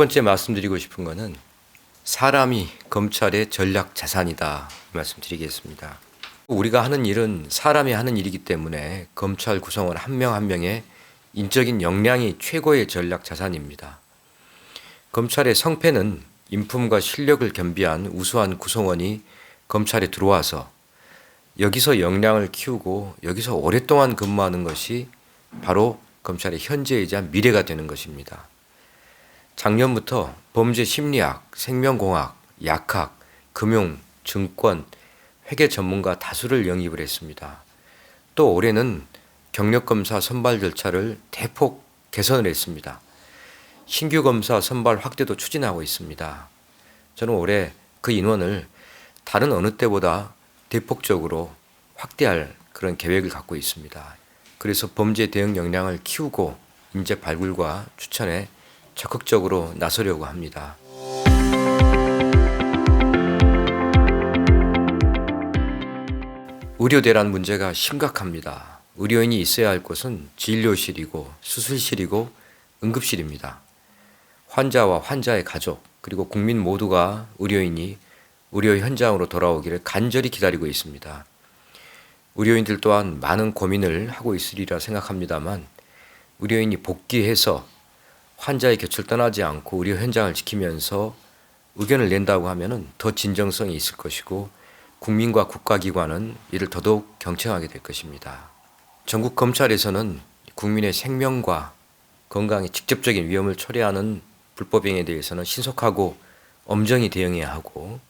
번째 말씀드리고 싶은 것은 사람이 검찰의 전략 자산이다 이 말씀드리겠습니다. 우리가 하는 일은 사람이 하는 일이기 때문에 검찰 구성원 한명한 명의 인적인 역량이 최고의 전략 자산입니다. 검찰의 성패는 인품과 실력을 겸비한 우수한 구성원이 검찰에 들어와서 여기서 역량을 키우고 여기서 오랫동안 근무하는 것이 바로 검찰의 현재이자 미래가 되는 것입니다. 작년부터 범죄 심리학, 생명공학, 약학, 금융, 증권, 회계 전문가 다수를 영입을 했습니다. 또 올해는 경력 검사 선발 절차를 대폭 개선을 했습니다. 신규 검사 선발 확대도 추진하고 있습니다. 저는 올해 그 인원을 다른 어느 때보다 대폭적으로 확대할 그런 계획을 갖고 있습니다. 그래서 범죄 대응 역량을 키우고 인재 발굴과 추천에 적극적으로 나서려고 합니다. 의료 대란 문제가 심각합니다. 의료인이 있어야 할 곳은 진료실이고 수술실이고 응급실입니다. 환자와 환자의 가족 그리고 국민 모두가 의료인이 의료 현장으로 돌아오기를 간절히 기다리고 있습니다. 의료인들 또한 많은 고민을 하고 있으리라 생각합니다만 의료인이 복귀해서 환자의 곁을 떠나지 않고 의료 현장을 지키면서 의견을 낸다고 하면은 더 진정성이 있을 것이고 국민과 국가기관은 이를 더더욱 경청하게 될 것입니다. 전국 검찰에서는 국민의 생명과 건강에 직접적인 위험을 초래하는 불법행위에 대해서는 신속하고 엄정히 대응해야 하고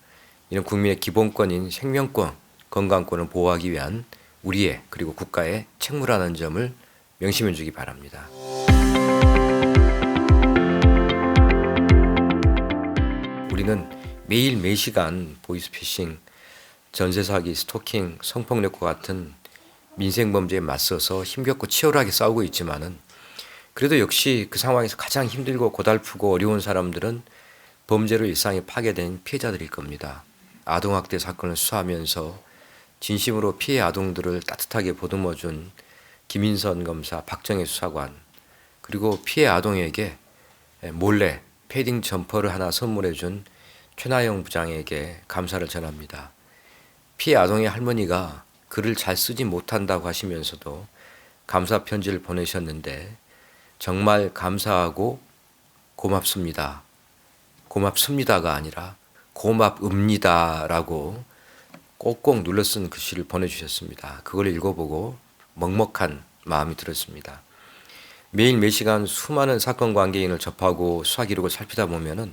이런 국민의 기본권인 생명권, 건강권을 보호하기 위한 우리의 그리고 국가의 책무라는 점을 명심해 주기 바랍니다. 우리는 매일 매시간 보이스피싱, 전세 사기, 스토킹, 성폭력과 같은 민생 범죄에 맞서서 힘겹고 치열하게 싸우고 있지만은 그래도 역시 그 상황에서 가장 힘들고 고달프고 어려운 사람들은 범죄로 일상이 파괴된 피해자들일 겁니다. 아동학대 사건을 수사하면서 진심으로 피해 아동들을 따뜻하게 보듬어준 김인선 검사, 박정혜 수사관, 그리고 피해 아동에게 몰래 패딩 점퍼를 하나 선물해준 최나영 부장에게 감사를 전합니다. 피해 아동의 할머니가 글을 잘 쓰지 못한다고 하시면서도 감사 편지를 보내셨는데 정말 감사하고 고맙습니다. 고맙습니다가 아니라 고맙읍니다라고 꼭꼭 눌러 쓴 글씨를 보내주셨습니다. 그걸 읽어보고 먹먹한 마음이 들었습니다. 매일 매 시간 수많은 사건 관계인을 접하고 수사 기록을 살피다 보면은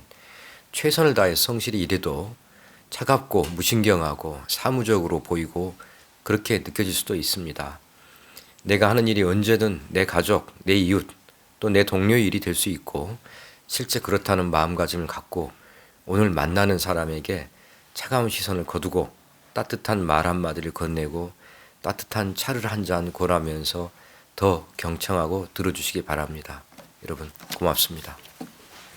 최선을 다해 성실히 일해도 차갑고 무신경하고 사무적으로 보이고 그렇게 느껴질 수도 있습니다. 내가 하는 일이 언제든 내 가족, 내 이웃, 또 내 동료의 일이 될 수 있고 실제 그렇다는 마음가짐을 갖고 오늘 만나는 사람에게 차가운 시선을 거두고 따뜻한 말 한마디를 건네고 따뜻한 차를 한 잔 고라면서 더 경청하고 들어주시기 바랍니다. 여러분 고맙습니다.